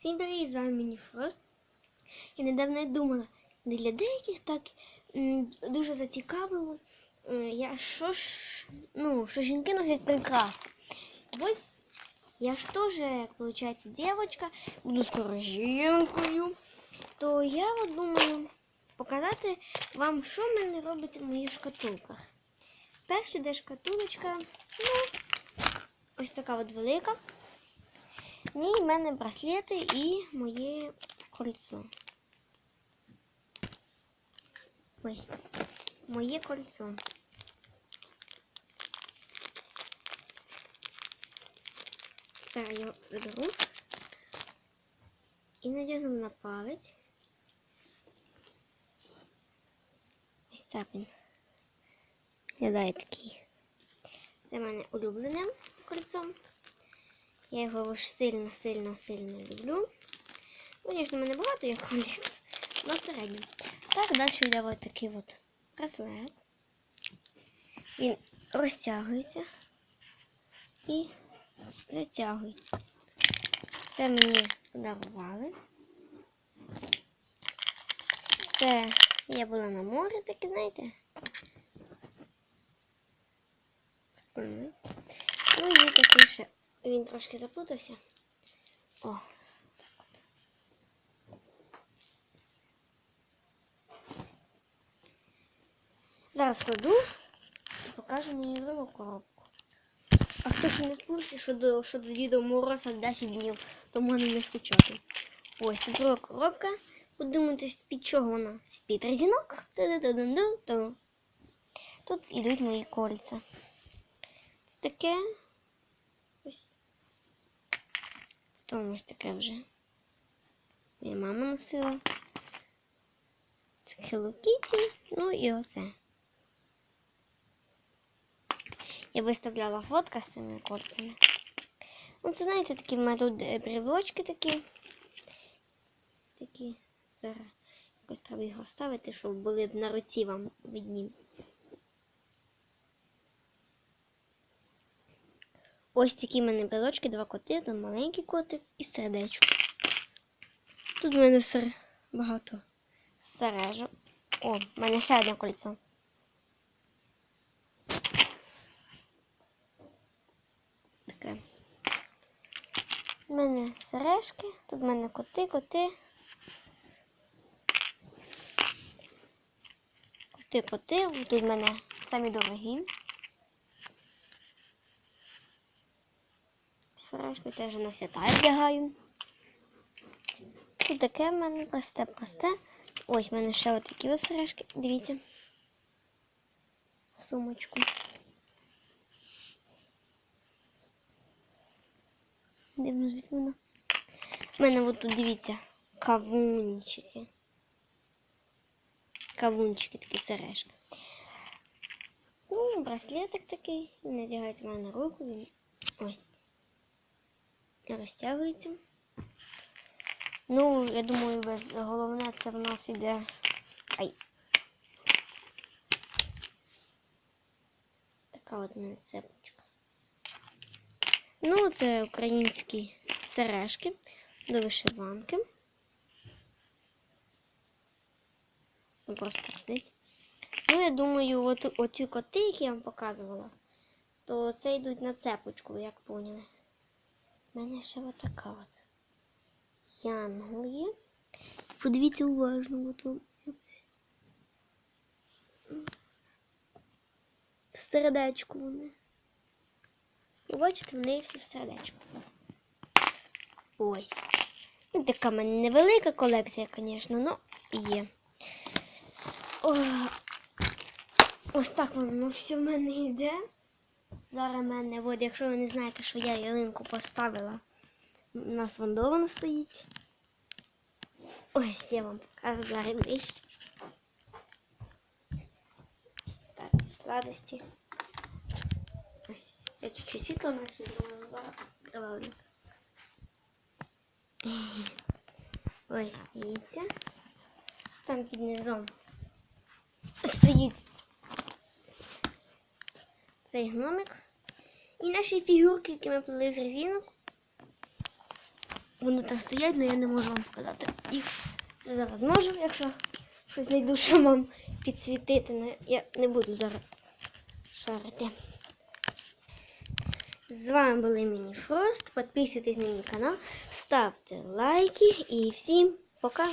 Всім привіт, з вами мені Фрост. Я недавно думала, не для деяких так дуже зацікавило, е, я що ж, ну, що жінки носять прикраси. Ось я ж теж, як виходить, дівчинка, буду скоро жінкою, то я от думаю показати вам, що мене робиться в моїх шкатулках. Перша де шкатулочка, ну, ось така от велика. В ній в мене браслети і моє кольцо. Ось моє кольцо. Зараз я заберу і надягну на палець. Ось так він. Виглядає такий. Це в мене улюблене кольцо. Я його уж сильно, сильно, сильно люблю. Звісно, в мене багато як коліс, але середньо. Так, далі йде ось такий от браслет. Він розтягується і затягується. Це мені подарували. Це я була на морі, таке, знаєте. Ну і такий ще він трошки заплутався. О. Зараз кладу і покажу мені другу коробку. А хто ж не в курсі, що до, що до Діда Мороза 10 днів, то можна не скучати. Ось це друга коробка. Подумайте, з-під чого вона? З-під резинок. Тут ідуть мої кольця. Це таке. Ось. Потім ось таке вже. Моя мама носила. Це Hello Kitty. Ну і оце. Я виставляла фотка з цими кольцями. Ну, це, знаєте, такі в мене тут брілочки такі. Такі. Зараз якось треба його вставити, щоб були б на руці вам видні. Ось такі в мене брелочки, два коти, один маленький котик і сердечко. Тут в мене сер... багато сережок. О, в мене ще одне кольцо. Таке. У мене сережки, тут в мене коти, коти. Коти, коти. Тут в мене самі дорогі. Сережки теж на свята вдягаю. Тут таке в мене просте-просте. Ось в мене ще отакі ось сережки. Дивіться. Сумочку. Дивно, звідки воно. У мене от тут, дивіться, кавунчики. Кавунчики такі сережки. Ну, браслетик такий. Надягається в мене на руку. Він ось. Розтягується. Ну, я думаю, головне це в нас іде. Ай. Така от мене цепочка. Ну, це українські сережки до вишиванки. Ну, просто сидить. Ну, я думаю, от оці коти, які я вам показувала, то це йдуть на цепочку, як поняли. У мене ще отака от. Янгол є. Подивіться уважно, от вам. В сердечку вони. І бачите, в неї всі в сердечку. Ось. Ну, така в мене невелика колекція, звісно, але є. О, ось так воно все в мене йде. Зараз в мене, от, якщо ви не знаєте, що я ялинку поставила, у нас вандовано стоїть. Ось я вам покажу зараз ближче. Так, сладості. Ось, я чуть-чуть світло думаю, зараз відкриваю. Ось, дивіться. Там під низом стоїть цей гномик. І наші фігурки, які ми плели з резинок. Вони там стоять, але я не можу вам показати. Їх зараз можу, якщо щось знайду, що вам підсвітити. але Я не буду зараз шарити. З вами були Міні Фрост. Підписуйтесь на мій канал, ставте лайки і всім пока!